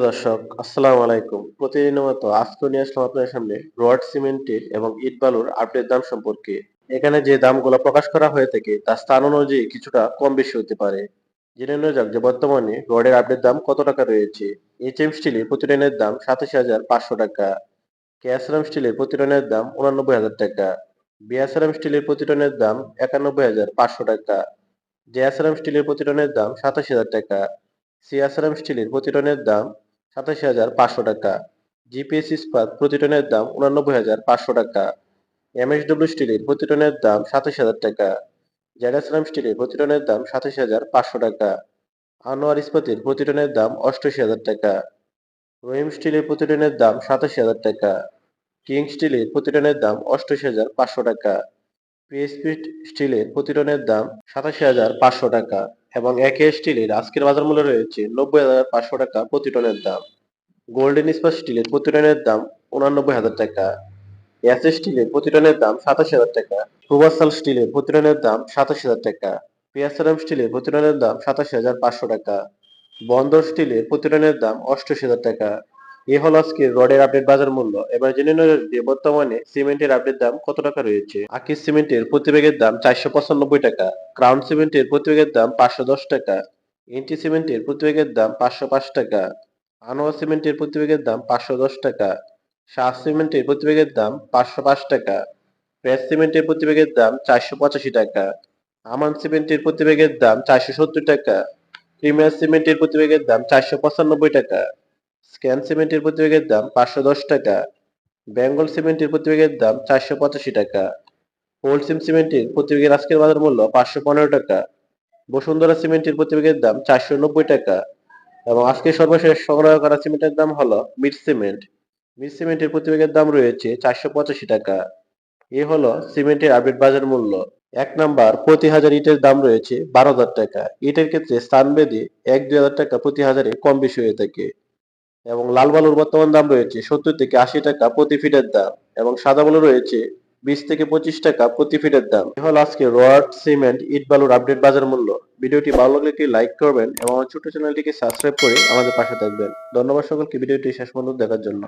দর্শক, আসসালামু আলাইকুম। প্রতিদিনের মতো আজকে নিয়ে আসলাম আপনার সামনে রড সিমেন্টের এবং ইট বালুর আপডেট দাম সম্পর্কে। এখানে যে দামগুলো প্রকাশ করা হয়ে থাকে তা স্থান অনুযায়ী কিছুটা কম বেশি হতে পারে। জেনে নেওয়া যাক যে বর্তমানে রডের আপডেট দাম কত টাকা রয়েছে। এইচ এম স্টিলের প্রতি টনের দাম সাতাশি হাজার পাঁচশো টাকা। কেএসআরএম স্টিলের প্রতি টনের দাম উনানব্বই হাজার টাকা। বিএসআরএম স্টিলের প্রতি টনের দাম একানব্বই হাজার পাঁচশো টাকা। জেএসআরএম স্টিলের প্রতি টনের দাম সাতাশি হাজার টাকা। সিএসআরএম স্টিলের প্রতি টনের দাম সাতাশি হাজার পাঁচশো টাকা। জিপিএস ইস্পাত প্রতি টনের দাম উনানব্বই হাজার পাঁচশো টাকা। এমএসডব্লিউ স্টিলের প্রতি টনের দাম সাতাশি হাজার টাকা। জেডাসরাম স্টিলের প্রতি টনের দাম সাতাশি হাজার পাঁচশো টাকা। আনোয়ার ইস্পাতের প্রতি টনের দাম অষ্টাশি হাজার টাকা। রহিম স্টিলের প্রতি টনের দাম সাতাশি হাজার টাকা। কিং স্টিলের প্রতি টনের দাম অষ্টাশি হাজার পাঁচশো টাকা। পিএসপি স্টিলের প্রতি টনের দাম সাতাশি হাজার পাঁচশো টাকা। এবং একে স্টিলের আজকের বাজার মূল্য রয়েছে নব্বই হাজার পাঁচশো টাকা প্রতি টনের দাম। গোল্ডেন ইস্পাত স্টিলের প্রতি টনের দাম উনানব্বই হাজার টাকা। এস স্টিলের প্রতি টনের দাম সাতাশ হাজার টাকা। প্রবাসাল স্টিলের প্রতি টনের দাম সাতাশ হাজার টাকা। পিয়াসারাম স্টিলের প্রতি টনের দাম সাতাশি হাজার পাঁচশো টাকা। বন্দর স্টিলের প্রতি টনের দাম অষ্টাশি হাজার টাকা। এ হলো আজকের রডের আপডেট বাজার মূল্য। এবার জেনে নেওয়া বর্তমানে সিমেন্টের আপডেট দাম কত টাকা রয়েছে। আকিস সিমেন্টের প্রতি ব্যাগের দাম চারশো পঁচানব্বই টাকা, ক্রাউন সিমেন্টের প্রতি ব্যাগের দাম পাঁচশো দশ টাকা, এনটি সিমেন্টের প্রতি ব্যাগের দাম পাঁচশো পাঁচ টাকা, আনোয়া সিমেন্টের প্রতি ব্যাগের দাম পাঁচশো দশ টাকা, শাহ সিমেন্টের প্রতি ব্যাগের দাম পাঁচশো পাঁচ টাকা প্রেস সিমেন্টের প্রতি ব্যাগের দাম চারশো পঁচাশি টাকা, আমান সিমেন্টের প্রতি ব্যাগের দাম চারশো সত্তর টাকা, প্রিমিয়ার সিমেন্টের প্রতি ব্যাগের দাম চারশো পঁচানব্বই টাকা। স্ক্যান সিমেন্টের প্রতি ব্যাগের দাম পাঁচশো দশ টাকা, বেঙ্গল সিমেন্টের প্রতি ব্যাগের দাম চারশো পঁচাশি টাকা হোলসিম সিমেন্টের প্রতি ব্যাগের আজকের বাজার মূল্য পাঁচশো পনেরো টাকা, বসুন্ধরা সিমেন্টের প্রতি ব্যাগের দাম চারশো নব্বই টাকা এবং আজকে সর্বশেষ সংগ্রহ করা সিমেন্টের দাম হলো মিড সিমেন্ট। মিড সিমেন্টের প্রতি ব্যাগের দাম রয়েছে চারশো পঁচাশি টাকা। এ হলো সিমেন্টের আপডেট বাজার মূল্য। এক নাম্বার, প্রতি হাজার ইটের দাম রয়েছে বারো হাজার টাকা। ইটের ক্ষেত্রে স্থান স্থানভেদে এক দুই হাজার টাকা প্রতি হাজারে কম বেশি হয়ে থাকে। এবং লাল বালুর বর্তমান দাম রয়েছে সত্তর থেকে আশি টাকা প্রতি ফিটের দাম এবং সাদা বালু রয়েছে বিশ থেকে পঁচিশ টাকা প্রতি ফিটের দাম। এ হল আজকে রড, সিমেন্ট, ইট বালুর আপডেট বাজার মূল্য। ভিডিওটি ভালো লাগলে একটি লাইক করবেন এবং আমার ছোট চ্যানেলটিকে সাবস্ক্রাইব করে আমাদের পাশে থাকবেন। ধন্যবাদ সকলকে, ভিডিওটি শেষ পর্যন্ত দেখার জন্য।